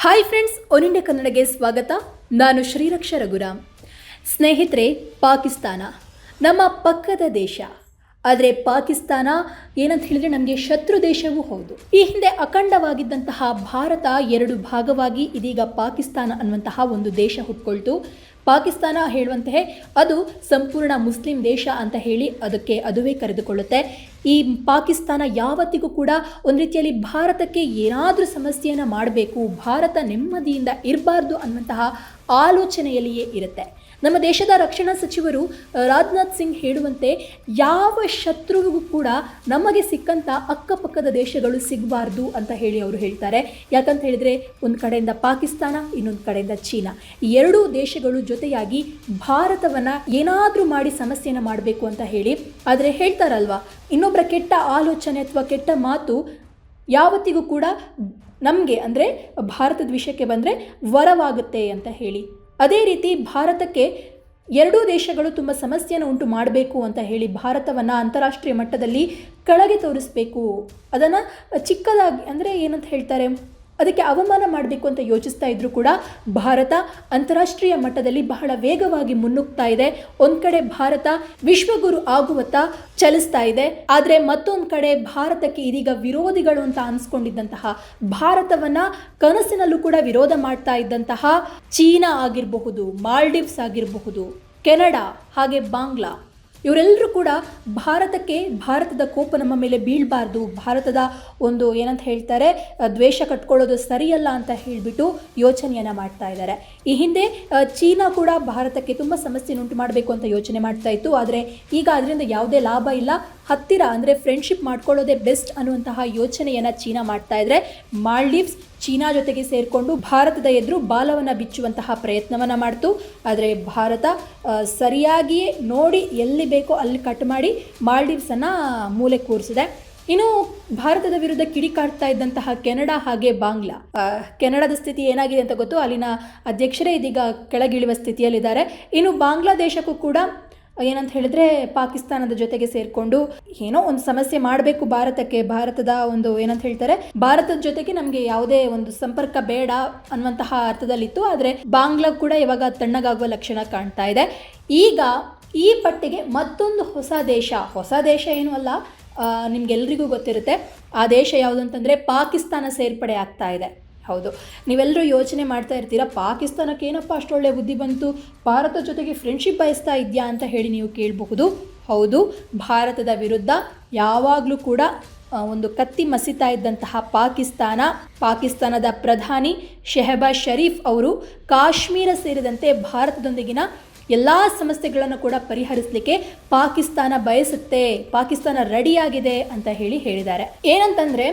Hi friends One India ಕನ್ನಡಗೆ ಸ್ವಾಗತ ನಾನು ಶ್ರೀರಕ್ಷ ರಘುರಾಮ್ ಸ್ನೇಹಿತರೆ ಪಾಕಿಸ್ತಾನ ನಮ್ಮ ಪಕ್ಕದ ದೇಶ ಆದರೆ ಪಾಕಿಸ್ತಾನ ಏನಂತ ಹೇಳಿದರೆ ನಮಗೆ ಶತ್ರು ದೇಶವೂ ಹೌದು ಈ ಹಿಂದೆ ಅಖಂಡವಾಗಿದ್ದಂತಹ ಭಾರತ ಎರಡು ಭಾಗವಾಗಿ ಇದೀಗ ಪಾಕಿಸ್ತಾನ ಅನ್ನುವಂತಹ ಒಂದು ದೇಶ ಹುಟ್ಕೊಳ್ತು ಪಾಕಿಸ್ತಾನ ಹೇಳುವಂತೆ ಅದು ಸಂಪೂರ್ಣ ಮುಸ್ಲಿಂ ದೇಶ ಅಂತ ಹೇಳಿ ಅದಕ್ಕೆ ಅದುವೇ ಕರೆದುಕೊಳ್ಳುತ್ತೆ ಈ ಪಾಕಿಸ್ತಾನ ಯಾವತ್ತಿಗೂ ಕೂಡ ಒಂದು ರೀತಿಯಲ್ಲಿ ಭಾರತಕ್ಕೆ ಏನಾದರೂ ಸಮಸ್ಯೆಯನ್ನು ಮಾಡಬೇಕು, ಭಾರತ ನೆಮ್ಮದಿಯಿಂದ ಇರಬಾರ್ದು ಅನ್ನುವಂತಹ ಆಲೋಚನೆಯಲ್ಲಿಯೇ ಇರುತ್ತೆ. ನಮ್ಮ ದೇಶದ ರಕ್ಷಣಾ ಸಚಿವರು ರಾಜನಾಥ್ ಸಿಂಗ್ ಹೇಳುವಂತೆ ಯಾವ ಶತ್ರುವಿಗೂ ಕೂಡ ನಮಗೆ ಸಿಕ್ಕಂಥ ಅಕ್ಕಪಕ್ಕದ ದೇಶಗಳು ಸಿಗಬಾರ್ದು ಅಂತ ಹೇಳಿ ಅವರು ಹೇಳ್ತಾರೆ. ಯಾಕಂತ ಹೇಳಿದರೆ ಒಂದು ಕಡೆಯಿಂದ ಪಾಕಿಸ್ತಾನ, ಇನ್ನೊಂದು ಕಡೆಯಿಂದ ಚೀನಾ. ಎರಡೂ ದೇಶಗಳು ಜೊತೆಯಾಗಿ ಭಾರತವನ್ನು ಏನಾದರೂ ಮಾಡಿ ಸಮಸ್ಯೆನ ಮಾಡಬೇಕು ಅಂತ ಹೇಳಿ ಆದರೆ ಹೇಳ್ತಾರಲ್ವಾ? ಇನ್ನೊಬ್ಬರ ಕೆಟ್ಟ ಆಲೋಚನೆ ಅಥವಾ ಕೆಟ್ಟ ಮಾತು ಯಾವತ್ತಿಗೂ ಕೂಡ ನಮಗೆ ಅಂದರೆ ಭಾರತದ ವಿಷಯಕ್ಕೆ ಬಂದರೆ ವರವಾಗುತ್ತೆ ಅಂತ ಹೇಳಿ ಅದೇ ರೀತಿ ಭಾರತಕ್ಕೆ ಎರಡೂ ದೇಶಗಳು ತುಂಬ ಸಮಸ್ಯೆಯನ್ನು ಉಂಟು ಮಾಡಬೇಕು ಅಂತ ಹೇಳಿ ಭಾರತವನ್ನು ಅಂತಾರಾಷ್ಟ್ರೀಯ ಮಟ್ಟದಲ್ಲಿ ಕೆಳಗೆ ತೋರಿಸಬೇಕು. ಅದನ್ನು ಚಿಕ್ಕದಾಗಿ, ಅಂದರೆ ಏನಂತ ಹೇಳ್ತಾರೆ? ಅದಕ್ಕೆ ಅವಮಾನ ಮಾಡಬೇಕು ಅಂತ ಯೋಚಿಸ್ತಾ ಇದ್ರೂ ಕೂಡ ಭಾರತ ಅಂತಾರಾಷ್ಟ್ರೀಯ ಮಟ್ಟದಲ್ಲಿ ಬಹಳ ವೇಗವಾಗಿ ಮುನ್ನುಗ್ತಾ ಇದೆ. ಒಂದು ಕಡೆ ಭಾರತ ವಿಶ್ವಗುರು ಆಗುವತ್ತ ಚಲಿಸ್ತಾ ಇದೆ. ಆದರೆ ಮತ್ತೊಂದು ಕಡೆ ಭಾರತಕ್ಕೆ ಇದೀಗ ವಿರೋಧಿಗಳು ಅಂತ ಅನ್ಸ್ಕೊಂಡಿದ್ದಂತಹ ಭಾರತವನ್ನ ಕನಸಿನಲ್ಲೂ ಕೂಡ ವಿರೋಧ ಮಾಡ್ತಾ ಇದ್ದಂತಹ ಚೀನಾ ಆಗಿರಬಹುದು, ಮಾಲ್ಡೀವ್ಸ್ ಆಗಿರಬಹುದು, ಕೆನಡಾ, ಹಾಗೆ ಬಾಂಗ್ಲಾ. ಇವರೆಲ್ಲರೂ ಕೂಡ ಭಾರತಕ್ಕೆ, ಭಾರತದ ಕೋಪ ನಮ್ಮ ಮೇಲೆ ಬೀಳಬಾರ್ದು. ಭಾರತದ ಒಂದು ಏನಂತ ಹೇಳ್ತಾರೆ ದ್ವೇಷ ಕಟ್ಕೊಳ್ಳೋದು ಸರಿಯಲ್ಲ ಅಂತ ಹೇಳಿಬಿಟ್ಟು ಯೋಚನೆಯನ್ನು ಮಾಡ್ತಾ ಇದ್ದಾರೆ. ಈ ಹಿಂದೆ ಚೀನಾ ಕೂಡ ಭಾರತಕ್ಕೆ ತುಂಬ ಸಮಸ್ಯೆಯನ್ನು ಉಂಟು ಮಾಡಬೇಕು ಅಂತ ಯೋಚನೆ ಮಾಡ್ತಾ ಇತ್ತು. ಆದರೆ ಈಗ ಅದರಿಂದ ಯಾವುದೇ ಲಾಭ ಇಲ್ಲ. ಹತ್ತಿರ ಅಂದರೆ ಫ್ರೆಂಡ್ಶಿಪ್ ಮಾಡ್ಕೊಳ್ಳೋದೇ ಬೆಸ್ಟ್ ಅನ್ನುವಂತಹ ಯೋಚನೆಯನ್ನು ಚೀನಾ ಮಾಡ್ತಾ ಇದ್ದರೆ ಮಾಲ್ಡೀವ್ಸ್ ಚೀನಾ ಜೊತೆಗೆ ಸೇರಿಕೊಂಡು ಭಾರತದ ಎದುರು ಬಾಲವನ್ನು ಬಿಚ್ಚುವಂತಹ ಪ್ರಯತ್ನವನ್ನು ಮಾಡ್ತು. ಆದರೆ ಭಾರತ ಸರಿಯಾಗಿಯೇ ನೋಡಿ ಎಲ್ಲಿ ಬೇಕೋ ಅಲ್ಲಿ ಕಟ್ ಮಾಡಿ ಮಾಲ್ಡೀವ್ಸನ್ನು ಮೂಲೆ ಕೂರಿಸಿದೆ. ಇನ್ನು ಭಾರತದ ವಿರುದ್ಧ ಕಿಡಿಕಾಡ್ತಾ ಇದ್ದಂತಹ ಕೆನಡಾ ಹಾಗೆ ಬಾಂಗ್ಲಾ ಕೆನಡಾದ ಸ್ಥಿತಿ ಏನಾಗಿದೆ ಅಂತ ಗೊತ್ತು? ಅಲ್ಲಿನ ಅಧ್ಯಕ್ಷರೇ ಇದೀಗ ಕೆಳಗಿಳಿಯುವ ಸ್ಥಿತಿಯಲ್ಲಿದ್ದಾರೆ. ಇನ್ನು ಬಾಂಗ್ಲಾದೇಶಕ್ಕೂ ಕೂಡ ಏನಂತ ಹೇಳಿದ್ರೆ ಪಾಕಿಸ್ತಾನದ ಜೊತೆಗೆ ಸೇರಿಕೊಂಡು ಏನೋ ಒಂದು ಸಮಸ್ಯೆ ಮಾಡಬೇಕು ಭಾರತಕ್ಕೆ, ಭಾರತದ ಒಂದು ಏನಂತ ಹೇಳ್ತಾರೆ, ಭಾರತದ ಜೊತೆಗೆ ನಮಗೆ ಯಾವುದೇ ಒಂದು ಸಂಪರ್ಕ ಬೇಡ ಅನ್ನುವಂತಹ ಅರ್ಥದಲ್ಲಿತ್ತು. ಆದರೆ ಬಾಂಗ್ಲಾ ಕೂಡ ಇವಾಗ ತಣ್ಣಗಾಗುವ ಲಕ್ಷಣ ಕಾಣ್ತಾ ಇದೆ. ಈಗ ಈ ಪಟ್ಟಿಗೆ ಮತ್ತೊಂದು ಹೊಸ ದೇಶ ಹೊಸ ದೇಶ ಏನೂ ಅಲ್ಲ ನಿಮ್ಗೆಲ್ರಿಗೂ ಗೊತ್ತಿರುತ್ತೆ. ಆ ದೇಶ ಯಾವುದು ಅಂತಂದರೆ ಪಾಕಿಸ್ತಾನ ಸೇರ್ಪಡೆ ಆಗ್ತಾ ಇದೆ. ಹೌದು. ನೀವೆಲ್ಲರೂ ಯೋಚನೆ ಮಾಡ್ತಾ ಇರ್ತೀರಾ? ಪಾಕಿಸ್ತಾನಕ್ಕೆ ಏನಪ್ಪ ಅಷ್ಟೊಳ್ಳೆ ಬುದ್ಧಿ ಬಂತು? ಭಾರತ ಜೊತೆಗೆ ಫ್ರೆಂಡ್ಶಿಪ್ ಬಯಸ್ತಾ ಇದೆಯಾ ಅಂತ ಹೇಳಿ ನೀವು ಕೇಳಬಹುದು. ಹೌದು, ಭಾರತದ ವಿರುದ್ಧ ಯಾವಾಗಲೂ ಕೂಡ ಒಂದು ಕತ್ತಿ ಮಸಿತಾ ಇದ್ದಂತಹ ಪಾಕಿಸ್ತಾನ, ಪಾಕಿಸ್ತಾನದ ಪ್ರಧಾನಿ ಶೆಹಬಾಜ್ ಶರೀಫ್ ಅವರು ಕಾಶ್ಮೀರ ಸೇರಿದಂತೆ ಭಾರತದೊಂದಿಗಿನ ಎಲ್ಲ ಸಮಸ್ಯೆಗಳನ್ನು ಕೂಡ ಪರಿಹರಿಸಲಿಕ್ಕೆ ಪಾಕಿಸ್ತಾನ ಬಯಸುತ್ತೆ, ಪಾಕಿಸ್ತಾನ ರೆಡಿಯಾಗಿದೆ ಅಂತ ಹೇಳಿ ಹೇಳಿದ್ದಾರೆ. ಏನಂತಂದ್ರೆ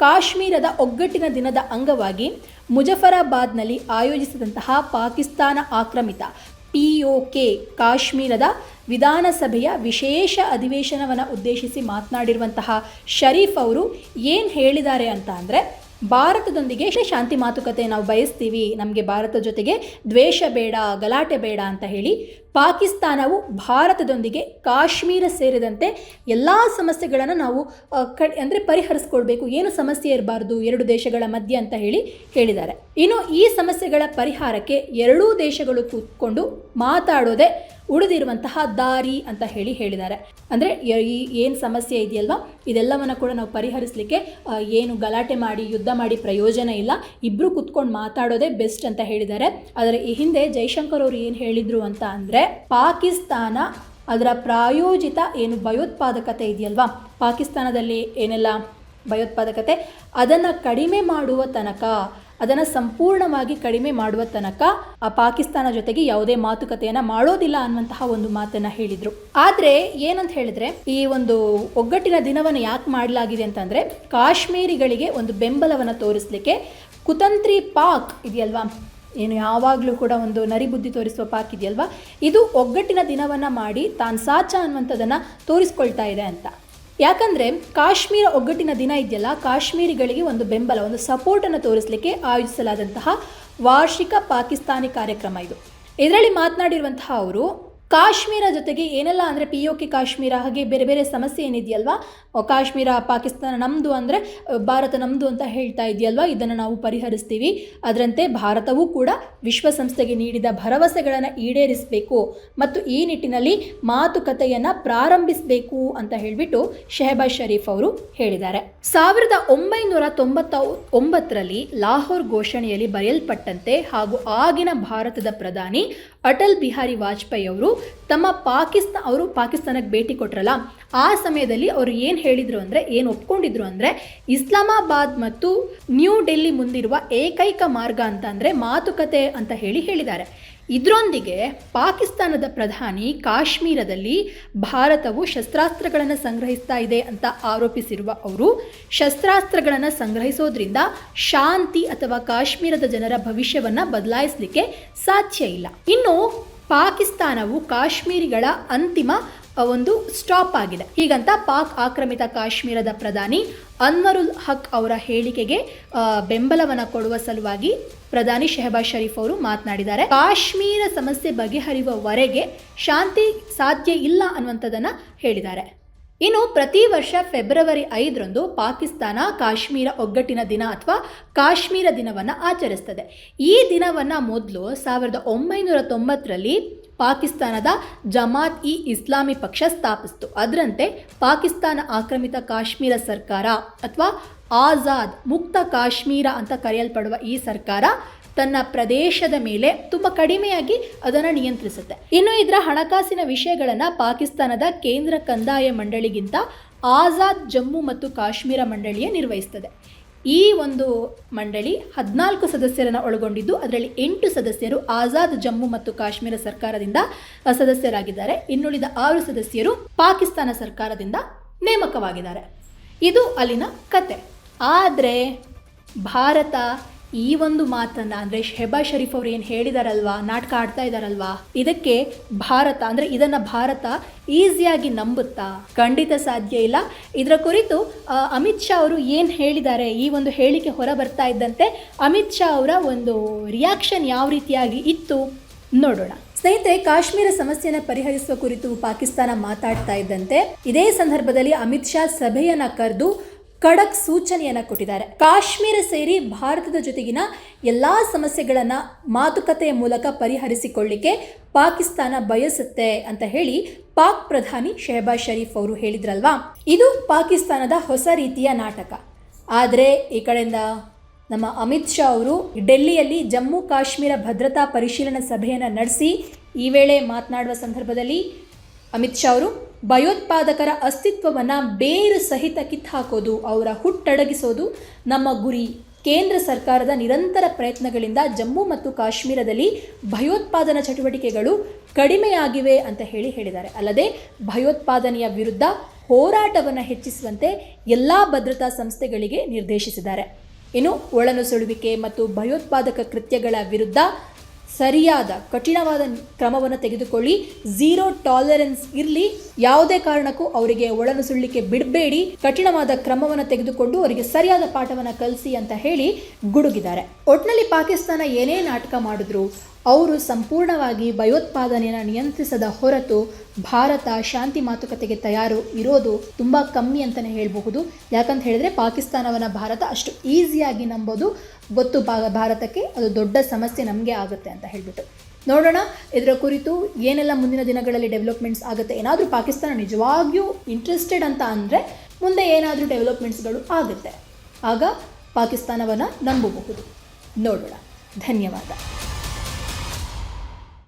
ಕಾಶ್ಮೀರದ ಒಗ್ಗಟ್ಟಿನ ದಿನದ ಅಂಗವಾಗಿ ಮುಜಫರಾಬಾದ್ನಲ್ಲಿ ಆಯೋಜಿಸಿದಂತಹ ಪಾಕಿಸ್ತಾನ ಆಕ್ರಮಿತ ಪಿಒಕೆ ಕಾಶ್ಮೀರದ ವಿಧಾನಸಭೆಯ ವಿಶೇಷ ಅಧಿವೇಶನವನ್ನು ಉದ್ದೇಶಿಸಿ ಮಾತನಾಡಿರುವಂತಹ ಶರೀಫ್ ಅವರು ಏನು ಹೇಳಿದ್ದಾರೆ ಅಂತ ಅಂದರೆ, ಭಾರತದೊಂದಿಗೆ ಶಾಂತಿ ಮಾತುಕತೆ ನಾವು ಬಯಸ್ತೀವಿ, ನಮಗೆ ಭಾರತ ಜೊತೆಗೆ ದ್ವೇಷ ಬೇಡ, ಗಲಾಟೆ ಬೇಡ ಅಂತ ಹೇಳಿ ಪಾಕಿಸ್ತಾನವು ಭಾರತದೊಂದಿಗೆ ಕಾಶ್ಮೀರ ಸೇರಿದಂತೆ ಎಲ್ಲ ಸಮಸ್ಯೆಗಳನ್ನು ನಾವು ಕ, ಅಂದರೆ ಪರಿಹರಿಸ್ಕೊಳ್ಬೇಕು. ಏನು ಸಮಸ್ಯೆ ಇರಬಾರ್ದು? ಎರಡು ದೇಶಗಳ ಮಧ್ಯೆ ಅಂತ ಹೇಳಿ ಹೇಳಿದ್ದಾರೆ. ಇನ್ನು ಈ ಸಮಸ್ಯೆಗಳ ಪರಿಹಾರಕ್ಕೆ ಎರಡೂ ದೇಶಗಳು ಕೂತ್ಕೊಂಡು ಮಾತಾಡೋದೇ ಉಳಿದಿರುವಂತಹ ದಾರಿ ಅಂತ ಹೇಳಿ ಹೇಳಿದ್ದಾರೆ. ಅಂದರೆ ಈ ಏನು ಸಮಸ್ಯೆ ಇದೆಯಲ್ವಾ? ಇದೆಲ್ಲವನ್ನು ಕೂಡ ನಾವು ಪರಿಹರಿಸಲಿಕ್ಕೆ ಏನು ಗಲಾಟೆ ಮಾಡಿ, ಯುದ್ಧ ಮಾಡಿ ಪ್ರಯೋಜನ ಇಲ್ಲ. ಇಬ್ಬರು ಕುತ್ಕೊಂಡು ಮಾತಾಡೋದೇ ಬೆಸ್ಟ್ ಅಂತ ಹೇಳಿದ್ದಾರೆ. ಆದರೆ ಈ ಹಿಂದೆ ಜೈಶಂಕರ್ ಅವರು ಏನು ಹೇಳಿದರು ಅಂತ ಅಂದರೆ ಪಾಕಿಸ್ತಾನ ಅದರ ಪ್ರಾಯೋಜಿತ ಏನು ಭಯೋತ್ಪಾದಕತೆ ಇದೆಯಲ್ವಾ? ಪಾಕಿಸ್ತಾನದಲ್ಲಿ ಏನೆಲ್ಲ ಭಯೋತ್ಪಾದಕತೆ? ಅದನ್ನು ಕಡಿಮೆ ಮಾಡುವ ತನಕ, ಅದನ್ನು ಸಂಪೂರ್ಣವಾಗಿ ಕಡಿಮೆ ಮಾಡುವ ತನಕ ಆ ಪಾಕಿಸ್ತಾನ ಜೊತೆಗೆ ಯಾವುದೇ ಮಾತುಕತೆಯನ್ನು ಮಾಡೋದಿಲ್ಲ ಅನ್ನುವಂತಹ ಒಂದು ಮಾತನ್ನು ಹೇಳಿದರು. ಆದರೆ ಏನಂತ ಹೇಳಿದ್ರೆ, ಈ ಒಂದು ಒಗ್ಗಟ್ಟಿನ ದಿನವನ್ನು ಯಾಕೆ ಮಾಡಲಾಗಿದೆ ಅಂತಂದರೆ, ಕಾಶ್ಮೀರಿಗಳಿಗೆ ಒಂದು ಬೆಂಬಲವನ್ನು ತೋರಿಸಲಿಕ್ಕೆ ಕುತಂತ್ರಿ ಪಾಕ್ ಇದೆಯಲ್ವಾ? ಏನು ಯಾವಾಗಲೂ ಕೂಡ ಒಂದು ನರಿಬುದ್ಧಿ ತೋರಿಸುವ ಪಾಕ್ ಇದೆಯಲ್ವಾ? ಇದು ಒಗ್ಗಟ್ಟಿನ ದಿನವನ್ನು ಮಾಡಿ ತಾನು ಸಾಚ ಅನ್ನುವಂಥದ್ದನ್ನು ತೋರಿಸ್ಕೊಳ್ತಾ ಇದೆ ಅಂತ. ಯಾಕಂದರೆ ಕಾಶ್ಮೀರ ಒಗ್ಗಟ್ಟಿನ ದಿನ ಇದೆಯಲ್ಲ, ಕಾಶ್ಮೀರಿಗಳಿಗೆ ಒಂದು ಬೆಂಬಲ, ಒಂದು ಸಪೋರ್ಟನ್ನು ತೋರಿಸಲಿಕ್ಕೆ ಆಯೋಜಿಸಲಾದಂತಹ ವಾರ್ಷಿಕ ಪಾಕಿಸ್ತಾನಿ ಕಾರ್ಯಕ್ರಮ ಇದು. ಇದರಲ್ಲಿ ಮಾತನಾಡಿರುವಂತಹ ಅವರು ಕಾಶ್ಮೀರ ಜೊತೆಗೆ ಏನೆಲ್ಲ ಅಂದರೆ ಪಿ ಯು ಕೆ ಕಾಶ್ಮೀರ, ಹಾಗೆ ಬೇರೆ ಬೇರೆ ಸಮಸ್ಯೆ ಏನಿದೆಯಲ್ವಾ? ಕಾಶ್ಮೀರ, ಪಾಕಿಸ್ತಾನ ನಮ್ಮದು ಅಂದರೆ ಭಾರತ ನಮ್ಮದು ಅಂತ ಹೇಳ್ತಾ ಇದೆಯಲ್ವಾ? ಇದನ್ನು ನಾವು ಪರಿಹರಿಸ್ತೀವಿ. ಅದರಂತೆ ಭಾರತವೂ ಕೂಡ ವಿಶ್ವಸಂಸ್ಥೆಗೆ ನೀಡಿದ ಭರವಸೆಗಳನ್ನು ಈಡೇರಿಸಬೇಕು. ಮತ್ತು ಈ ನಿಟ್ಟಿನಲ್ಲಿ ಮಾತುಕತೆಯನ್ನು ಪ್ರಾರಂಭಿಸಬೇಕು ಅಂತ ಹೇಳಿಬಿಟ್ಟು ಶೆಹಬಾಜ್ ಶರೀಫ್ ಅವರು ಹೇಳಿದ್ದಾರೆ. ಸಾವಿರದ ಒಂಬೈನೂರ ತೊಂಬತ್ತ, ಒಂಬತ್ತರಲ್ಲಿ ಲಾಹೋರ್ ಘೋಷಣೆಯಲ್ಲಿ ಬರೆಯಲ್ಪಟ್ಟಂತೆ ಹಾಗೂ ಆಗಿನ ಭಾರತದ ಪ್ರಧಾನಿ ಅಟಲ್ ಬಿಹಾರಿ ವಾಜಪೇಯಿ ಅವರು ತಮ್ಮ ಪಾಕಿಸ್ತಾನ ಅವರು ಪಾಕಿಸ್ತಾನಕ್ಕೆ ಭೇಟಿ ಕೊಟ್ರಲ್ಲ, ಆ ಸಮಯದಲ್ಲಿ ಅವರು ಏನು ಹೇಳಿದರು ಅಂದರೆ, ಏನು ಒಪ್ಕೊಂಡಿದ್ರು ಅಂದರೆ, ಇಸ್ಲಾಮಾಬಾದ್ ಮತ್ತು ನ್ಯೂ ಡೆಲ್ಲಿ ಮುಂದಿರುವ ಏಕೈಕ ಮಾರ್ಗ ಅಂತ ಮಾತುಕತೆ ಅಂತ ಹೇಳಿ ಹೇಳಿದ್ದಾರೆ. ಇದರೊಂದಿಗೆ ಪಾಕಿಸ್ತಾನದ ಪ್ರಧಾನಿ ಕಾಶ್ಮೀರದಲ್ಲಿ ಭಾರತವು ಶಸ್ತ್ರಾಸ್ತ್ರಗಳನ್ನು ಸಂಗ್ರಹಿಸ್ತಾ ಇದೆ ಅಂತ ಆರೋಪಿಸಿರುವ ಅವರು, ಶಸ್ತ್ರಾಸ್ತ್ರಗಳನ್ನು ಸಂಗ್ರಹಿಸೋದ್ರಿಂದ ಶಾಂತಿ ಅಥವಾ ಕಾಶ್ಮೀರದ ಜನರ ಭವಿಷ್ಯವನ್ನು ಬದಲಾಯಿಸಲಿಕ್ಕೆ ಸಾಧ್ಯ ಇಲ್ಲ. ಇನ್ನು ಪಾಕಿಸ್ತಾನವು ಕಾಶ್ಮೀರಿಗಳ ಅಂತಿಮ ಒಂದು ಸ್ಟಾಪ್ ಆಗಿದೆ. ಹೀಗಂತ ಪಾಕ್ ಆಕ್ರಮಿತ ಕಾಶ್ಮೀರದ ಪ್ರಧಾನಿ ಅನ್ವರುಲ್ ಹಕ್ ಅವರ ಹೇಳಿಕೆಗೆ ಬೆಂಬಲವನ್ನು ಕೊಡುವ ಸಲುವಾಗಿ ಪ್ರಧಾನಿ ಶೆಹಬಾಜ್ ಶರೀಫ್ ಅವರು ಮಾತನಾಡಿದ್ದಾರೆ. ಕಾಶ್ಮೀರ ಸಮಸ್ಯೆ ಬಗೆಹರಿಯುವವರೆಗೆ ಶಾಂತಿ ಸಾಧ್ಯ ಇಲ್ಲ ಅನ್ನುವಂಥದ್ದನ್ನು ಹೇಳಿದ್ದಾರೆ. ಇನ್ನು ಪ್ರತಿ ವರ್ಷ ಫೆಬ್ರವರಿ ಐದರಂದು ಪಾಕಿಸ್ತಾನ ಕಾಶ್ಮೀರ ಒಗ್ಗಟ್ಟಿನ ದಿನ ಅಥವಾ ಕಾಶ್ಮೀರ ದಿನವನ್ನು ಆಚರಿಸ್ತದೆ. ಈ ದಿನವನ್ನು ಮೊದಲು ಸಾವಿರದ ಒಂಬೈನೂರ ತೊಂಬತ್ತರಲ್ಲಿ ಪಾಕಿಸ್ತಾನದ ಜಮಾತ್ ಇ ಇಸ್ಲಾಮಿ ಪಕ್ಷ ಸ್ಥಾಪಿಸಿತು. ಅದರಂತೆ ಪಾಕಿಸ್ತಾನ ಆಕ್ರಮಿತ ಕಾಶ್ಮೀರ ಸರ್ಕಾರ ಅಥವಾ ಆಜಾದ್ ಮುಕ್ತ ಕಾಶ್ಮೀರ ಅಂತ ಕರೆಯಲ್ಪಡುವ ಈ ಸರ್ಕಾರ ತನ್ನ ಪ್ರದೇಶದ ಮೇಲೆ ತುಂಬ ಕಡಿಮೆಯಾಗಿ ಅದನ್ನು ನಿಯಂತ್ರಿಸುತ್ತೆ. ಇನ್ನು ಇದರ ಹಣಕಾಸಿನ ವಿಷಯಗಳನ್ನು ಪಾಕಿಸ್ತಾನದ ಕೇಂದ್ರ ಕಂದಾಯ ಮಂಡಳಿಗಿಂತ ಆಜಾದ್, ಜಮ್ಮು ಮತ್ತು ಕಾಶ್ಮೀರ ಮಂಡಳಿಯೇ ನಿರ್ವಹಿಸ್ತದೆ. ಈ ಒಂದು ಮಂಡಳಿ ಹದಿನಾಲ್ಕು ಸದಸ್ಯರನ್ನು ಒಳಗೊಂಡಿದ್ದು, ಅದರಲ್ಲಿ ಎಂಟು ಸದಸ್ಯರು ಆಜಾದ್, ಜಮ್ಮು ಮತ್ತು ಕಾಶ್ಮೀರ ಸರ್ಕಾರದಿಂದ ಸದಸ್ಯರಾಗಿದ್ದಾರೆ. ಇನ್ನುಳಿದ ಆರು ಸದಸ್ಯರು ಪಾಕಿಸ್ತಾನ ಸರ್ಕಾರದಿಂದ ನೇಮಕವಾಗಿದ್ದಾರೆ. ಇದು ಅಲ್ಲಿನ ಕತೆ. ಆದರೆ, ಭಾರತ ಈ ಒಂದು ಮಾತನ್ನು ಅಂದರೆ ಶೆಬಾ ಶರೀಫ್ ಅವರು ಏನು ಹೇಳಿದಾರಲ್ವಾ, ನಾಟಕ ಆಡ್ತಾ ಇದ್ದಾರಲ್ವಾ ಇದಕ್ಕೆ ಭಾರತ, ಅಂದರೆ ಇದನ್ನು ಭಾರತ ಈಸಿಯಾಗಿ ನಂಬುತ್ತಾ? ಖಂಡಿತ ಸಾಧ್ಯ ಇಲ್ಲ. ಇದರ ಕುರಿತು ಅಮಿತ್ ಶಾ ಅವರು ಏನು ಹೇಳಿದ್ದಾರೆ? ಈ ಒಂದು ಹೇಳಿಕೆ ಹೊರ ಬರ್ತಾ ಇದ್ದಂತೆ ಅಮಿತ್ ಶಾ ಅವರ ಒಂದು ರಿಯಾಕ್ಷನ್ ಯಾವ ರೀತಿಯಾಗಿ ಇತ್ತು ನೋಡೋಣ. ಸ್ನೇಹಿತರೆ, ಕಾಶ್ಮೀರ ಸಮಸ್ಯೆಯನ್ನು ಪರಿಹರಿಸುವ ಕುರಿತು ಪಾಕಿಸ್ತಾನ ಮಾತಾಡ್ತಾ ಇದ್ದಂತೆ. ಇದೇ ಸಂದರ್ಭದಲ್ಲಿ ಅಮಿತ್ ಶಾ ಸಭೆಯನ್ನ ಕರೆದು ಖಡಕ್ ಸೂಚನೆಯನ್ನ ಕೊಟ್ಟಿದ್ದಾರೆ. ಕಾಶ್ಮೀರ ಸೇರಿ ಭಾರತದ ಜೊತೆಗಿನ ಎಲ್ಲಾ ಸಮಸ್ಯೆಗಳನ್ನ ಮಾತುಕತೆಯ ಮೂಲಕ ಪರಿಹರಿಸಿಕೊಳ್ಳಿಕ್ಕೆ ಪಾಕಿಸ್ತಾನ ಬಯಸುತ್ತೆ ಅಂತ ಹೇಳಿ ಪಾಕ್ ಪ್ರಧಾನಿ ಶೆಹಬಾಜ್ ಶರೀಫ್ ಅವರು ಹೇಳಿದ್ರಲ್ವಾ? ಇದು ಪಾಕಿಸ್ತಾನದ ಹೊಸ ರೀತಿಯ ನಾಟಕ. ಆದರೆ ಈ ಕಡೆಯಿಂದ ನಮ್ಮ ಅಮಿತ್ ಶಾ ಅವರು ಡೆಲ್ಲಿಯಲ್ಲಿ ಜಮ್ಮು ಕಾಶ್ಮೀರ ಭದ್ರತಾ ಪರಿಶೀಲನಾ ಸಭೆಯನ್ನು ನಡೆಸಿ ಈ ವೇಳೆ ಮಾತನಾಡುವ ಸಂದರ್ಭದಲ್ಲಿ ಅಮಿತ್ ಶಾ ಅವರು ಭಯೋತ್ಪಾದಕರ ಅಸ್ತಿತ್ವವನ್ನು ಬೇರು ಸಹಿತ ಕಿತ್ತಾಕೋದು, ಅವರ ಹುಟ್ಟಡಗಿಸೋದು ನಮ್ಮ ಗುರಿ. ಕೇಂದ್ರ ಸರ್ಕಾರದ ನಿರಂತರ ಪ್ರಯತ್ನಗಳಿಂದ ಜಮ್ಮು ಮತ್ತು ಕಾಶ್ಮೀರದಲ್ಲಿ ಭಯೋತ್ಪಾದನಾ ಚಟುವಟಿಕೆಗಳು ಕಡಿಮೆಯಾಗಿವೆ ಅಂತ ಹೇಳಿ ಹೇಳಿದ್ದಾರೆ. ಅಲ್ಲದೆ ಭಯೋತ್ಪಾದನೆಯ ವಿರುದ್ಧ ಹೋರಾಟವನ್ನು ಹೆಚ್ಚಿಸುವಂತೆ ಎಲ್ಲ ಭದ್ರತಾ ಸಂಸ್ಥೆಗಳಿಗೆ ನಿರ್ದೇಶಿಸಿದ್ದಾರೆ. ಇನ್ನು ಒಳನುಸುಳುವಿಕೆ ಮತ್ತು ಭಯೋತ್ಪಾದಕ ಕೃತ್ಯಗಳ ವಿರುದ್ಧ ಸರಿಯಾದ, ಕಠಿಣವಾದ ಕ್ರಮವನ್ನು ತೆಗೆದುಕೊಳ್ಳಿ. ಝೀರೋ ಟಾಲರೆನ್ಸ್ ಇರಲಿ. ಯಾವುದೇ ಕಾರಣಕ್ಕೂ ಅವರಿಗೆ ಒಳನುಸುಳ್ಳಿಕ್ಕೆ ಬಿಡಬೇಡಿ. ಕಠಿಣವಾದ ಕ್ರಮವನ್ನು ತೆಗೆದುಕೊಂಡು ಅವರಿಗೆ ಸರಿಯಾದ ಪಾಠವನ್ನು ಕಲಿಸಿ ಅಂತ ಹೇಳಿ ಗುಡುಗಿದ್ದಾರೆ. ಒಟ್ನಲ್ಲಿ ಪಾಕಿಸ್ತಾನ ಏನೇ ನಾಟಕ ಮಾಡಿದ್ರು ಅವರು ಸಂಪೂರ್ಣವಾಗಿ ಭಯೋತ್ಪಾದನೆಯನ್ನು ನಿಯಂತ್ರಿಸದ ಹೊರತು ಭಾರತ ಶಾಂತಿ ಮಾತುಕತೆಗೆ ತಯಾರು ಇರೋದು ತುಂಬ ಕಮ್ಮಿ ಅಂತಲೇ ಹೇಳಬಹುದು. ಯಾಕಂತ ಹೇಳಿದ್ರೆ ಪಾಕಿಸ್ತಾನವನ್ನು ಭಾರತ ಅಷ್ಟು ಈಸಿಯಾಗಿ ನಂಬೋದು. ಗೊತ್ತು ಭಾರತಕ್ಕೆ ಅದು ದೊಡ್ಡ ಸಮಸ್ಯೆ ನಮಗೆ ಆಗುತ್ತೆ ಅಂತ ಹೇಳಿಬಿಟ್ಟು. ನೋಡೋಣ, ಇದರ ಕುರಿತು ಏನೆಲ್ಲ ಮುಂದಿನ ದಿನಗಳಲ್ಲಿ ಡೆವಲಪ್ಮೆಂಟ್ಸ್ ಆಗುತ್ತೆ. ಏನಾದರೂ ಪಾಕಿಸ್ತಾನ ನಿಜವಾಗಿಯೂ ಇಂಟ್ರೆಸ್ಟೆಡ್ ಅಂತ ಅಂದರೆ ಮುಂದೆ ಏನಾದರೂ ಡೆವಲಪ್ಮೆಂಟ್ಸ್ಗಳು ಆಗುತ್ತೆ. ಆಗ ಪಾಕಿಸ್ತಾನವನ್ನು ನಂಬಬಹುದು. ನೋಡೋಣ. ಧನ್ಯವಾದ.